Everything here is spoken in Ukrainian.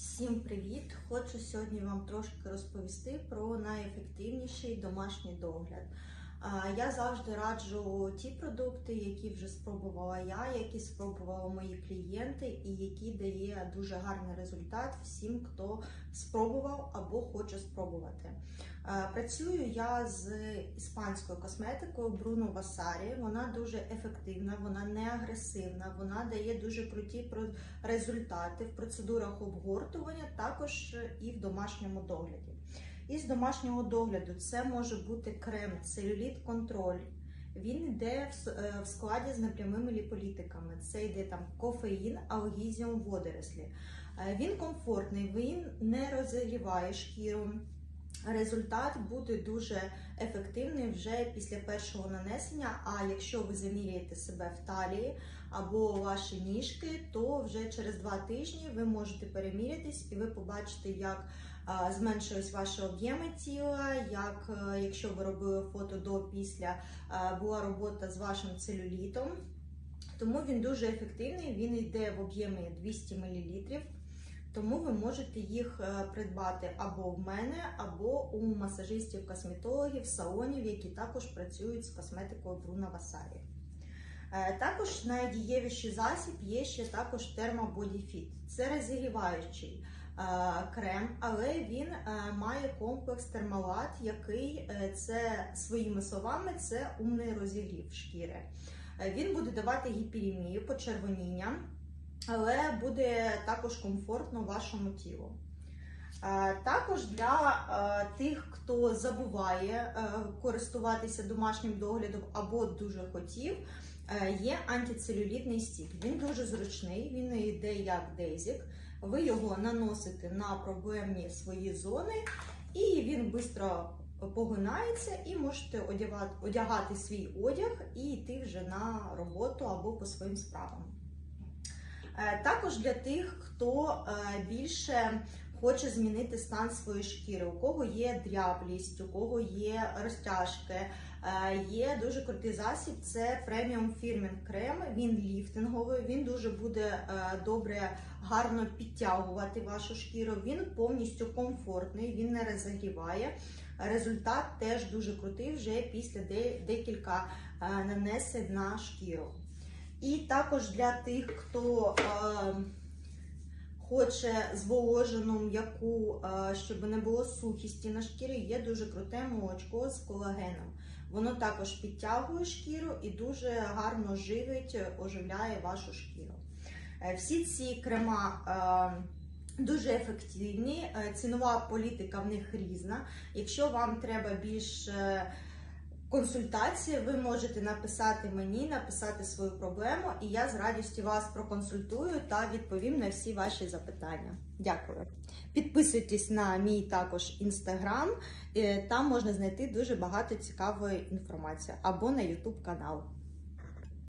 Всім привіт! Хочу сьогодні вам трошки розповісти про найефективніший домашній догляд. Я завжди раджу ті продукти, які вже спробувала я, які спробували мої клієнти, і які дає дуже гарний результат всім, хто спробував або хоче спробувати. Працюю я з іспанською косметикою Bruno Vasari. Вона дуже ефективна, вона не агресивна, вона дає дуже круті результати в процедурах обгортування, також і в домашньому догляді. Із домашнього догляду це може бути крем целюліт контроль. Він йде в, е, складі з непрямими ліполітиками. Це йде там кофеїн, алгізіум, водорослі. Е, Він комфортний, він не розігріває шкіру. Результат буде дуже ефективний вже після першого нанесення. А якщо ви заміряєте себе в талії або ваші ніжки, то вже через два тижні ви можете перемірятись і ви побачите, як зменшились ваші об'єми тіла, як е, якщо ви робили фото до після була робота з вашим целюлітом. Тому він дуже ефективний, він йде в об'ємі 200 мл. Тому ви можете їх е, придбати або в мене, або у масажистів, косметологів, салонів, які також працюють з косметикою Bruno Vasari. Е, Також найдієвіший засіб є ще також термободіфіт. Це розігріваючий е, крем, але він має комплекс термалат, який це своїми словами це умний розігрів шкіри. Він буде давати гіперемію, почервоніння, але буде також комфортно вашому тілу. Також для тих, хто забуває е, користуватися домашнім доглядом або дуже хотів, е, є антицелюлітний стік. Він дуже зручний, він йде як дезік. Ви його наносите на проблемні свої зони, і він швидко погинається, і можете одягати свій одяг і йти вже на роботу або по своїм справам. Е, Також для тих, хто е, більше хоче змінити стан своєї шкіри, у кого є дряблість, у кого є розтяжки. Е, Є дуже крутий засіб, це преміум фірмінг крем. Він ліфтинговий, він дуже буде добре, гарно підтягувати вашу шкіру. Він повністю комфортний, він не розігріває. Результат теж дуже крутий вже після декілька нанесень на шкіру. І також для тих, хто е, хоче зволожену м'яку, е, щоб не було сухісті на шкірі, є дуже круте молочко з колагеном. Воно також підтягує шкіру і дуже гарно живить, оживляє вашу шкіру. Е, Всі ці крема. е, Дуже ефективні, Е, цінова політика в них різна. Якщо вам треба більш консультації, ви можете написати мені, написати свою проблему, і я з радістю вас проконсультую та відповім на всі ваші запитання. Дякую. Підписуйтесь на мій також інстаграм, там можна знайти дуже багато цікавої інформації або на Ютуб канал.